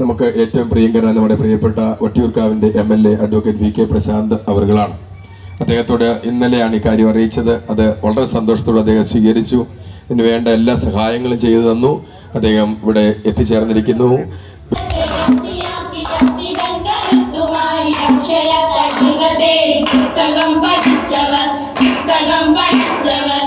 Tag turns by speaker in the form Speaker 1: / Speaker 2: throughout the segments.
Speaker 1: നമുക്ക് ഏറ്റവും പ്രിയങ്കരനായ നമ്മുടെ പ്രിയപ്പെട്ട വട്ടിയൂർക്കാവിന്റെ M L A advocate V K Prashanth അവറുകളാണ്. അദ്ദേഹത്തോട് ഇന്നലെയാണ് ഇക്കാര്യം അറിയിച്ചത്. അത് വളരെ സന്തോഷത്തോടെ അദ്ദേഹം സ്വീകരിച്ചു. ഇതിന് വേണ്ട എല്ലാ സഹായങ്ങളും ചെയ്തു തന്നു. അദ്ദേഹം ഇവിടെ എത്തിച്ചേർന്നിരിക്കുന്നു.
Speaker 2: പഠിച്ചവർ പഠിച്ചവർ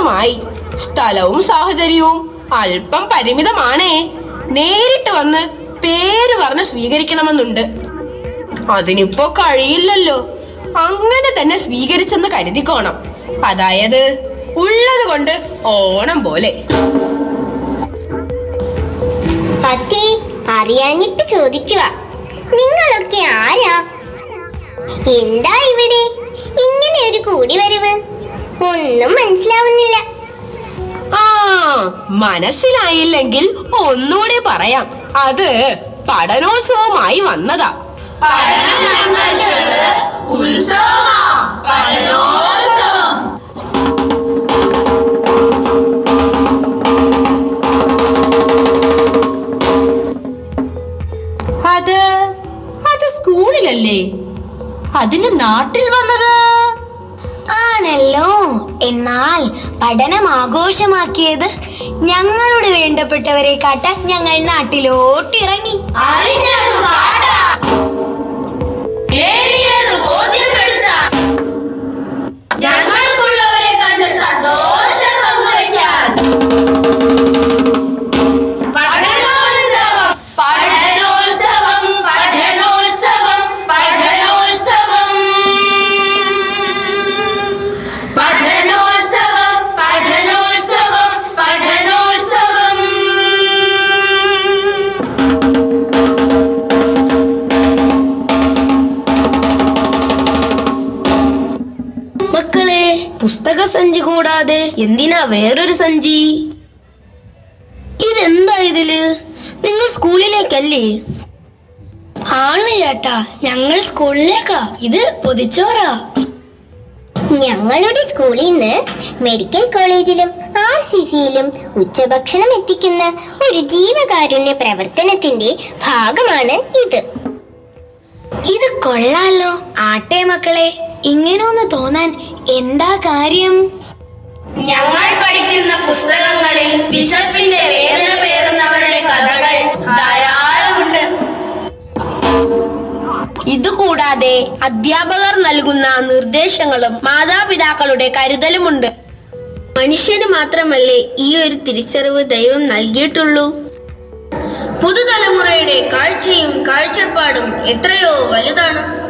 Speaker 3: സന്തോഷമായി സ്ഥലവും സാഹചര്യവും അല്പം പരിമിതമാണ്. നേരിട്ട് വന്ന് പേര് പറഞ്ഞ് സ്വീകരിക്കണമെന്നുണ്ട്. അതിനിപ്പോ കഴിയില്ലല്ലോ. അങ്ങനെ തന്നെ സ്വീകരിച്ചെന്ന് കരുതിക്കോണം. അതായത് ഉള്ളത് കൊണ്ട് ഓണം പോലെ.
Speaker 4: അതെ അറിയാഞ്ഞിട്ട് ചോദിക്കുക. നിങ്ങളൊക്കെ ആരാ? എന്താ ഇവിടെ? ഇങ്ങനെ ഒരു കൂടി കൂടിവരവ്. ഒന്നും മനസ്സിലാവുന്നില്ല.
Speaker 3: ആ മനസ്സിലായില്ലെങ്കിൽ ഒന്നുകൂടെ പറയാം. അത് പഠനോത്സവമായി വന്നതാ. അത് അത് സ്കൂളിലല്ലേ? അതിന് നാട്ടിൽ
Speaker 4: എന്നാൽ പഠനം ആഘോഷമാക്കിയത് ഞങ്ങളുടെ വേണ്ടപ്പെട്ടവരെ കാട്ടാൻ ഞങ്ങൾ നാട്ടിലോട്ടിറങ്ങി.
Speaker 2: അറിഞ്ഞത്
Speaker 3: എന്തിനാ വേറൊരു സഞ്ചി? ഇതെന്താ ഇതിൽ? നിങ്ങൾ സ്കൂളിലേക്കല്ലേ?
Speaker 4: ആണ് ചേട്ടാ ഞങ്ങൾ സ്കൂളിലേക്കാ. ഇത് പൊതിച്ചോറാ. ഞങ്ങളുടെ സ്കൂളിൽ നിന്ന് മെഡിക്കൽ കോളേജിലും ആർ സി സിയിലും ഉച്ചഭക്ഷണം എത്തിക്കുന്ന ഒരു ജീവകാരുണ്യ പ്രവർത്തനത്തിന്റെ ഭാഗമാണ് ഇത്. ഇത് കൊള്ളാലോ. ആട്ടെ മക്കളെ ഇങ്ങനൊന്ന് തോന്നാൻ എന്താ കാര്യം?
Speaker 2: ഞങ്ങൾ പഠിക്കുന്ന പുസ്തകങ്ങളിൽ ബിഷപ്പിന്റെ വേദന പേറുന്നവരുടെ കഥകൾ ധാരാളമുണ്ട്.
Speaker 3: ഇതുകൂടാതെ അധ്യാപകർ നൽകുന്ന നിർദ്ദേശങ്ങളും മാതാപിതാക്കളുടെ കരുതലുമുണ്ട്. മനുഷ്യന് മാത്രമല്ലേ ഈ ഒരു തിരിച്ചറിവ് ദൈവം നൽകിയിട്ടുള്ളൂ? പുതുതലമുറയുടെ കാഴ്ചയും കാഴ്ചപ്പാടും എത്രയോ വലുതാണ്.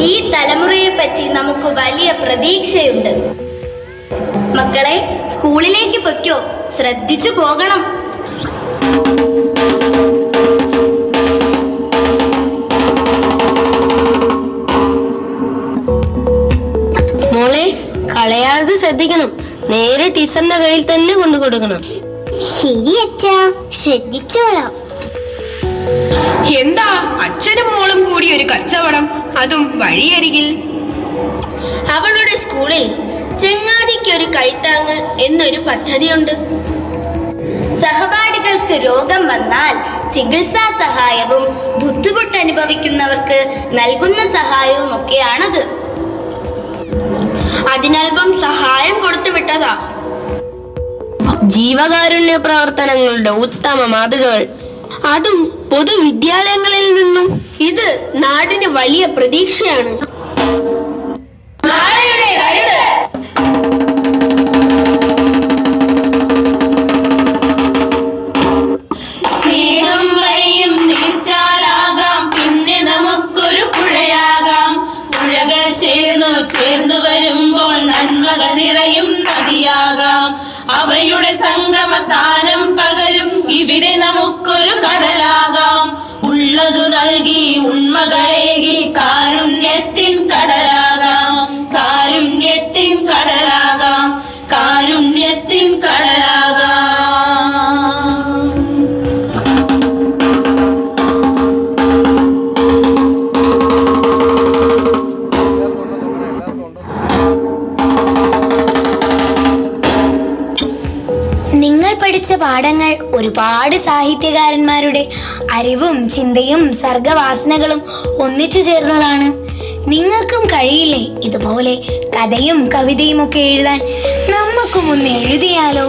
Speaker 4: ഈ തലമുറയെ പറ്റി നമുക്ക് വലിയ പ്രതീക്ഷയുണ്ട്. മക്കളെ സ്കൂളിലേക്ക് പൊയ്ക്കോ. ശ്രദ്ധിച്ചു പോകണം.
Speaker 3: മോളെ കളയാതെ ശ്രദ്ധിക്കണം. നേരെ ടീച്ചറിന്റെ കയ്യിൽ തന്നെ കൊണ്ടു കൊടുക്കണം
Speaker 4: ശരി അച്ഛാ ശ്രദ്ധിച്ചോളാം.
Speaker 3: എന്താ അച്ഛനും മോളും കൂടി ഒരു കച്ചവടം? അതും വഴിയരികിൽ. അവളുടെ സ്കൂളിൽ ചെങ്ങാതിക്ക് ഒരു കൈത്താങ്ങ് എന്നൊരു പദ്ധതിയുണ്ട്.
Speaker 4: സഹപാഠികൾക്ക് രോഗം വന്നാൽ ചികിത്സാ സഹായവും ബുദ്ധിമുട്ട് അനുഭവിക്കുന്നവർക്ക് നൽകുന്ന സഹായവും ഒക്കെയാണത്
Speaker 3: അതിനൽപ്പം സഹായം കൊടുത്തു വിട്ടതാ ജീവകാരുണ്യ പ്രവർത്തനങ്ങളുടെ ഉത്തമ മാതൃകകൾ. അതും പൊതുവിദ്യാലയങ്ങളിൽ നിന്നും ഇത് നാടിന് വലിയ പ്രതീക്ഷയാണ്.
Speaker 2: നാളെയുടെ
Speaker 4: ഒരുപാട് സാഹിത്യകാരന്മാരുടെ അറിവും ചിന്തയും സർഗവാസനകളും ഒന്നിച്ചു ചേർന്നതാണ്. നിങ്ങൾക്കും കഴിയില്ലേ? ഇതുപോലെ കഥയും കവിതയും ഒക്കെ എഴുതാൻ നമുക്കും ഒന്ന് എഴുതിയാലോ?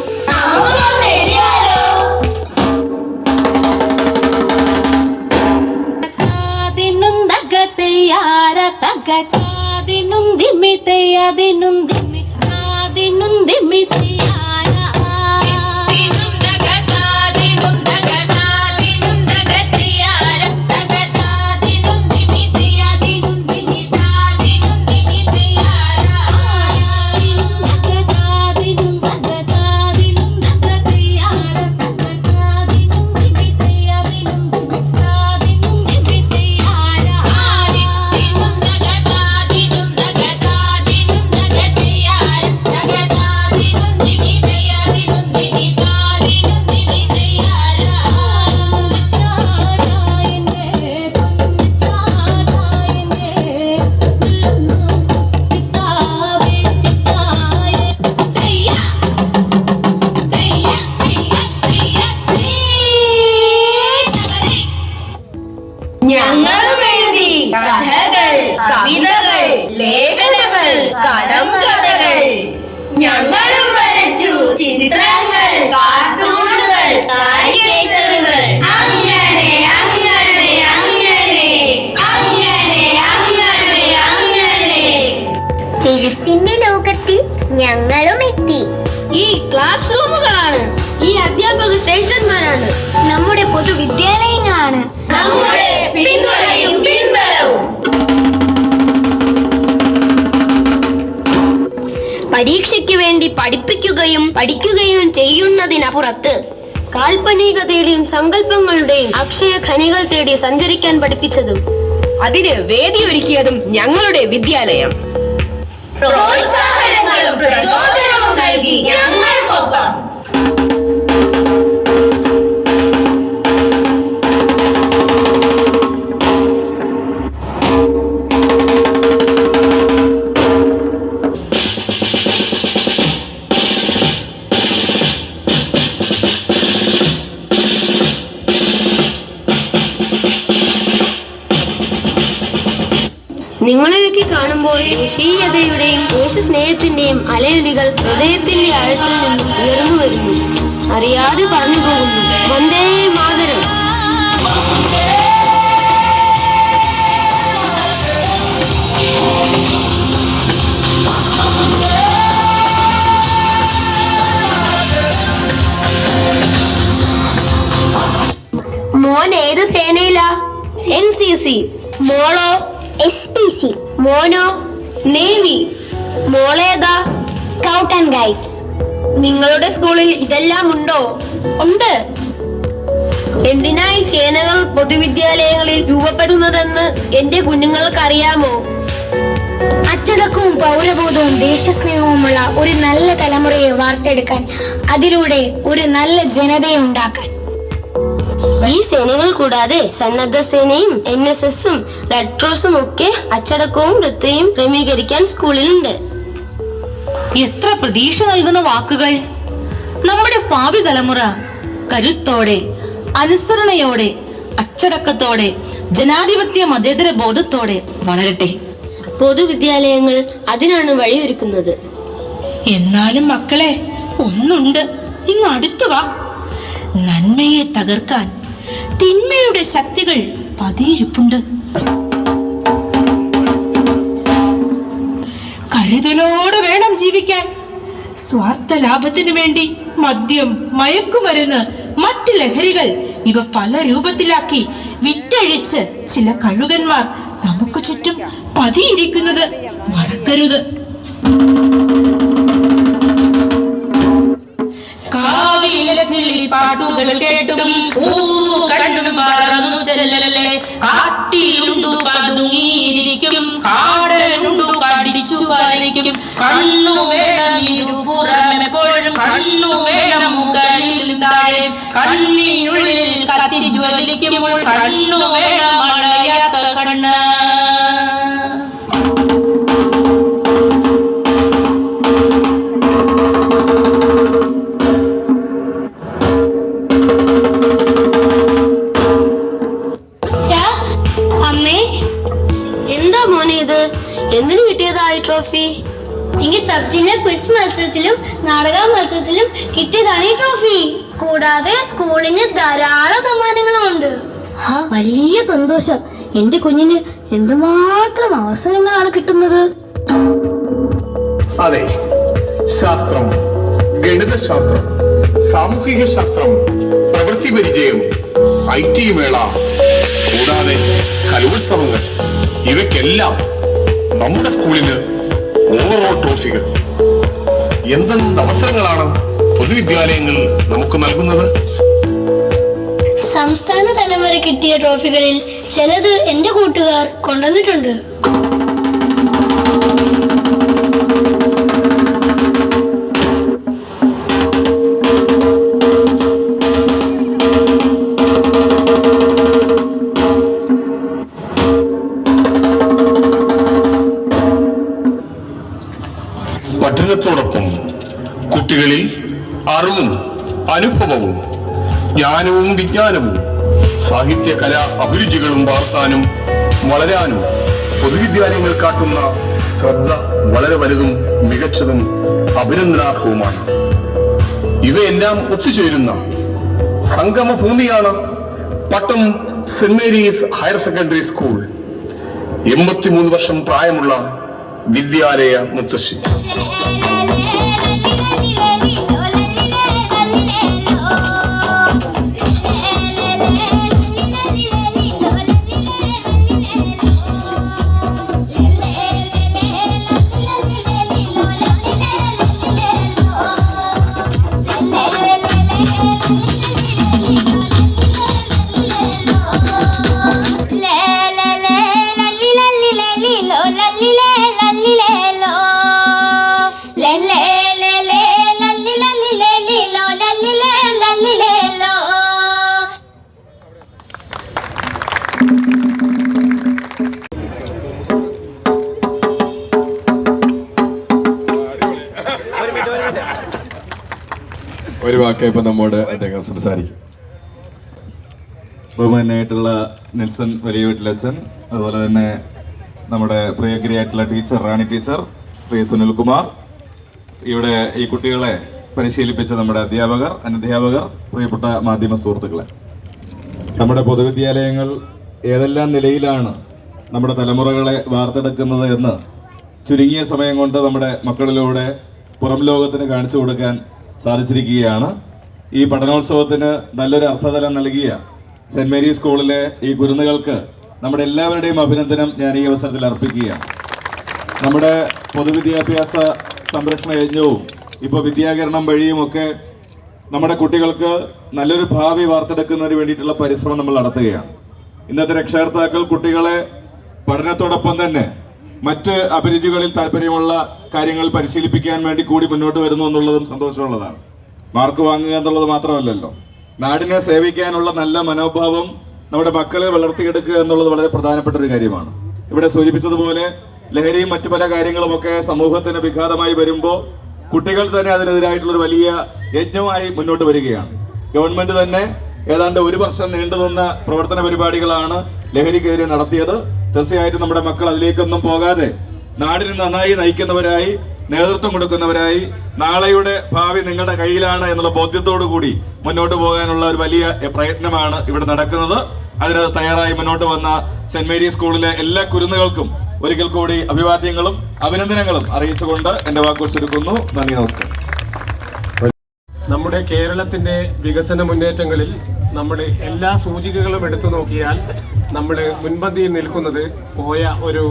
Speaker 4: പൊതുവിദ്യാലയങ്ങളാണ്.
Speaker 2: നമ്മുടെ പിന്തുണയും പിൻബലവും.
Speaker 3: പരീക്ഷയ്ക്ക് വേണ്ടി പഠിപ്പിക്കുകയും പഠിക്കുകയും ചെയ്യുന്നതിനപ്പുറത്ത് കാൽപ്പനികതയുടെയും സങ്കല്പങ്ങളുടെയും അക്ഷയ ഖനികൾ തേടി സഞ്ചരിക്കാൻ പഠിപ്പിച്ചതും അതിന് വേദിയൊരുക്കിയതും ഞങ്ങളുടെ വിദ്യാലയം.
Speaker 2: പ്രോത്സാഹനങ്ങളും പ്രചോദനവും നൽകി ഞങ്ങൾക്കൊപ്പം.
Speaker 3: സി. മോളോ?
Speaker 4: എസ് പി സി
Speaker 3: മോനോ? നേവി. മോളേതാ
Speaker 4: സ്കൗട്ട് ആൻഡ് ഗൈഡ്സ്
Speaker 3: നിങ്ങളുടെ സ്കൂളിൽ ഇതെല്ലാം ഉണ്ടോ? ഉണ്ട്. എന്തിനായി സേനകൾ പൊതുവിദ്യാലയങ്ങളിൽ രൂപപ്പെടുന്നതെന്ന് എന്റെ കുഞ്ഞുങ്ങൾക്ക് അറിയാമോ
Speaker 4: അച്ചടക്കവും പൗരബോധവും ദേശസ്നേഹവുമുള്ള ഒരു നല്ല തലമുറയെ വാർത്തെടുക്കാൻ അതിലൂടെ ഒരു നല്ല ജനതയെ ഉണ്ടാക്കാൻ.
Speaker 3: ഈ സേനകൾ കൂടാതെ സന്നദ്ധ സേനയും എൻ എസ് എസും റെഡ് ക്രോസും ഒക്കെ അച്ചടക്കവും വൃത്തിയും ക്രമീകരിക്കാൻ സ്കൂളിലുണ്ട്.
Speaker 5: എത്ര പ്രതീക്ഷ നൽകുന്ന വാക്കുകൾ. നമ്മുടെ ഭാവി തലമുറ കരുത്തോടെ അനുസരണയോടെ അച്ചടക്കത്തോടെ ജനാധിപത്യ മതേതര ബോധത്തോടെ വളരട്ടെ.
Speaker 3: പൊതുവിദ്യാലയങ്ങൾ അതിനാണ് വഴിയൊരുക്കുന്നത്.
Speaker 5: എന്നാലും മക്കളെ ഒന്നുണ്ട്. ഇങ്ങ് അടുത്തു വാ. നന്മയെ തകർക്കാൻ തിന്മയുടെ ശക്തികൾ പതിയിരിപ്പുണ്ട്. കരുതലോടെ വേണം ജീവിക്കാൻ. സ്വാർത്ഥ ലാഭത്തിനു വേണ്ടി മദ്യം മയക്കുമരുന്ന് മറ്റ് ലഹരികൾ ഇവ പല രൂപത്തിലാക്കി വിറ്റഴിച്ച് ചില കഴുകന്മാർ നമുക്ക് ചുറ്റും പതിയിരിക്കുന്നത് മറക്കരുത്. കാവിലത്തിൽ പാട്ടുകൾ കേട്ടും കണ്ടും പറന്നു ചെല്ലല്ലേ. കാട്ടിലുണ്ടു പതുങ്ങിയിരിക്കും കാടനുണ്ടു കടിച്ചു വലിക്കും കണ്ണു വേണം ഇരുപുറം എപ്പോഴും കണ്ണു വേണം മുകളിൽ താഴെ. കണ്ണിനുള്ളിൽ കത്തി ജ്വലിക്കുമ്പോൾ കണ്ണു വേണം
Speaker 4: വലിയ സന്തോഷം. എന്റെ കുഞ്ഞിന് എന്തുമാത്രം അവസരങ്ങളാണ് കിട്ടുന്നത്?
Speaker 6: അതെ ശാസ്ത്രം ഗണിതശാസ്ത്രം സാമൂഹിക ശാസ്ത്രം പ്രവൃത്തി പരിചയം ഐ ടി മേള കൂടാതെ കലോത്സവങ്ങൾ ഇവയ്ക്കെല്ലാം നമ്മുടെ സ്കൂളിന് ഓവറോൾ ട്രോഫികൾ. എന്തെന്ത് അവസരങ്ങളാണ് പൊതുവിദ്യാലയങ്ങൾ നമുക്ക് നൽകുന്നത്?
Speaker 4: സംസ്ഥാന തലം വരെ കിട്ടിയ ട്രോഫികളിൽ ചിലത് എന്റെ കൂട്ടുകാർ കൊണ്ടുവന്നിട്ടുണ്ട്.
Speaker 6: വിജ്ഞാനവും സാഹിത്യ കലാ അഭിരുചികളും വളർത്താനും വളരാനും പൊതുവിദ്യാലയങ്ങൾ കാട്ടുന്ന ശ്രദ്ധ വളരെ വലുതും മികച്ചതും അഭിനന്ദനാർഹവുമാണ് ഇവയെല്ലാം ഒത്തുചേരുന്ന സംഗമ ഭൂമിയാണ് Pattom Saint Mary's higher secondary school എൺപത്തിമൂന്ന് വർഷം പ്രായമുള്ള വിദ്യാലയ മുത്തശ്ശി
Speaker 1: ഒരു വാക്ക് ഇപ്പൊ നമ്മോട് അദ്ദേഹം സംസാരിക്കും.
Speaker 7: ബഹുമാനായിട്ടുള്ള നെൽസൺ വലിയ വീട്ടിലച്ഛൻ അതുപോലെ തന്നെ നമ്മുടെ പ്രിയഗ്രിയായിട്ടുള്ള ടീച്ചർ റാണി ടീച്ചർ ശ്രീ സുനിൽകുമാർ ഇവിടെ ഈ കുട്ടികളെ പരിശീലിപ്പിച്ച നമ്മുടെ അധ്യാപകർ അനധ്യാപകർ പ്രിയപ്പെട്ട മാധ്യമ സുഹൃത്തുക്കളെ. നമ്മുടെ പൊതുവിദ്യാലയങ്ങൾ ഏതെല്ലാം നിലയിലാണ് നമ്മുടെ തലമുറകളെ വാർത്തെടുക്കുന്നത് എന്ന് ചുരുങ്ങിയ സമയം കൊണ്ട് നമ്മുടെ മക്കളിലൂടെ പുറം ലോകത്തിന് കാണിച്ചു കൊടുക്കാൻ സാധിച്ചിരിക്കുകയാണ്. ഈ പഠനോത്സവത്തിന് നല്ലൊരു അർത്ഥതലം നൽകിയ സെന്റ് മേരീസ് സ്കൂളിലെ ഈ കുരുന്നുകൾക്ക് നമ്മുടെ എല്ലാവരുടെയും അഭിനന്ദനം ഞാൻ ഈ അവസരത്തിൽ അർപ്പിക്കുകയാണ്. നമ്മുടെ പൊതുവിദ്യാഭ്യാസ സംരക്ഷണ യജ്ഞവും ഇപ്പോൾ വിദ്യാകരണം വഴിയുമൊക്കെ നമ്മുടെ കുട്ടികൾക്ക് നല്ലൊരു ഭാവി വാർത്തെടുക്കുന്നതിന് വേണ്ടിയിട്ടുള്ള പരിശ്രമം നമ്മൾ നടത്തുകയാണ്. ഇന്നത്തെ രക്ഷകർത്താക്കൾ കുട്ടികളെ പഠനത്തോടൊപ്പം തന്നെ മറ്റ് അഭിരുചികളിൽ താല്പര്യമുള്ള കാര്യങ്ങൾ പരിശീലിപ്പിക്കാൻ വേണ്ടി കൂടി മുന്നോട്ട് വരുന്നു എന്നുള്ളതും സന്തോഷമുള്ളതാണ്. മാർക്ക് വാങ്ങുക എന്നുള്ളത് മാത്രമല്ലല്ലോ. നാടിനെ സേവിക്കാനുള്ള നല്ല മനോഭാവം നമ്മുടെ മക്കളെ വളർത്തിയെടുക്കുക എന്നുള്ളത് വളരെ പ്രധാനപ്പെട്ട ഒരു കാര്യമാണ്. ഇവിടെ സൂചിപ്പിച്ചതുപോലെ ലഹരിയും മറ്റു പല കാര്യങ്ങളുമൊക്കെ സമൂഹത്തിന് വിഘാതമായി വരുമ്പോൾ കുട്ടികൾ തന്നെ അതിനെതിരായിട്ടുള്ള ഒരു വലിയ യജ്ഞമായി മുന്നോട്ട് വരികയാണ്. ഗവൺമെന്റ് തന്നെ ഏതാണ്ട് ഒരു വർഷം നീണ്ടുനിന്ന പ്രവർത്തന പരിപാടികളാണ് ലഹരിക്കെതിരെ നടത്തിയത്. തീർച്ചയായിട്ടും നമ്മുടെ മക്കൾ അതിലേക്കൊന്നും പോകാതെ നാടിന് നന്നായി നയിക്കുന്നവരായി നേതൃത്വം കൊടുക്കുന്നവരായി നാളെയുടെ ഭാവി നിങ്ങളുടെ കയ്യിലാണ് എന്നുള്ള ബോധ്യത്തോടു കൂടി മുന്നോട്ട് പോകാനുള്ള ഒരു വലിയ പ്രയത്നമാണ് ഇവിടെ നടക്കുന്നത്. അതിന് തയ്യാറായി മുന്നോട്ട് വന്ന സെന്റ് മേരീസ് സ്കൂളിലെ എല്ലാ കുരുന്നുകൾക്കും ഒരിക്കൽ കൂടി അഭിവാദ്യങ്ങളും അഭിനന്ദനങ്ങളും അറിയിച്ചുകൊണ്ട് എന്റെ വാക്കുകൾ ചുരുക്കുന്നു. നന്ദി നമസ്കാരം.
Speaker 8: നമ്മുടെ കേരളത്തിന്റെ വികസന മുന്നേറ്റങ്ങളിൽ നമ്മുടെ എല്ലാ സൂചികകളും എടുത്തു നോക്കിയാൽ നമ്മൾ മുൻപന്തിയിൽ നിൽക്കുന്നത് പോയ ഒരു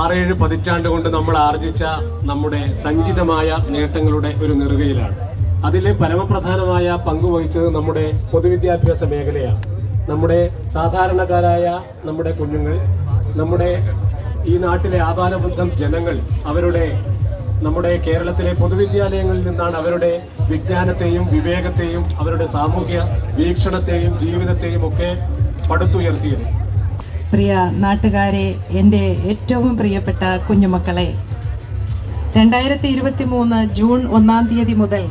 Speaker 8: ആറേഴ് പതിറ്റാണ്ട് കൊണ്ട് നമ്മൾ ആർജിച്ച നമ്മുടെ സഞ്ചിതമായ നേട്ടങ്ങളുടെ ഒരു നെറുകയിലാണ്. അതിലെ പരമപ്രധാനമായ പങ്ക് വഹിച്ചത് നമ്മുടെ പൊതുവിദ്യാഭ്യാസ മേഖലയാണ്. നമ്മുടെ സാധാരണക്കാരായ നമ്മുടെ കുഞ്ഞുങ്ങൾ നമ്മുടെ ഈ നാട്ടിലെ ആപാലബന്ധം ജനങ്ങൾ അവരുടെ നമ്മുടെ കേരളത്തിലെ പൊതുവിദ്യാലയങ്ങളിൽ നിന്നാണ് അവരുടെ വിജ്ഞാനത്തെയും വിവേകത്തെയും അവരുടെ സാമൂഹ്യ വീക്ഷണത്തെയും ജീവിതത്തെയും ഒക്കെ പടുത്തുയർത്തിയത്.
Speaker 9: പ്രിയ നാട്ടുകാരെ എന്റെ ഏറ്റവും പ്രിയപ്പെട്ട കുഞ്ഞുമക്കളെ രണ്ടായിരത്തി ഇരുപത്തി മൂന്ന് ജൂൺ ഒന്നാം തീയതി മുതൽ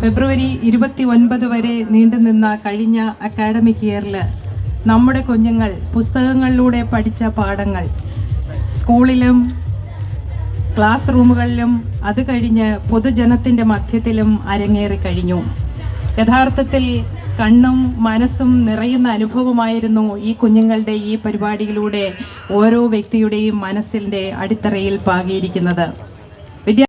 Speaker 9: ഫെബ്രുവരി ഇരുപത്തി ഒൻപത് വരെ നീണ്ടുനിന്ന കഴിഞ്ഞ അക്കാഡമിക് ഇയറിൽ നമ്മുടെ കുഞ്ഞുങ്ങൾ പുസ്തകങ്ങളിലൂടെ പഠിച്ച പാഠങ്ങൾ സ്കൂളിലും ക്ലാസ് റൂമുകളിലും അത് കഴിഞ്ഞ് പൊതുജനത്തിന്റെ മധ്യത്തിലും അരങ്ങേറി കഴിഞ്ഞു. യഥാർത്ഥത്തിൽ കണ്ണും മനസ്സും നിറയുന്ന അനുഭവമായിരുന്നു ഈ കുഞ്ഞുങ്ങളുടെ ഈ പരിപാടിയിലൂടെ ഓരോ വ്യക്തിയുടെയും മനസ്സിന്റെ അടിത്തറയിൽ പാകിയിരിക്കുന്നത്.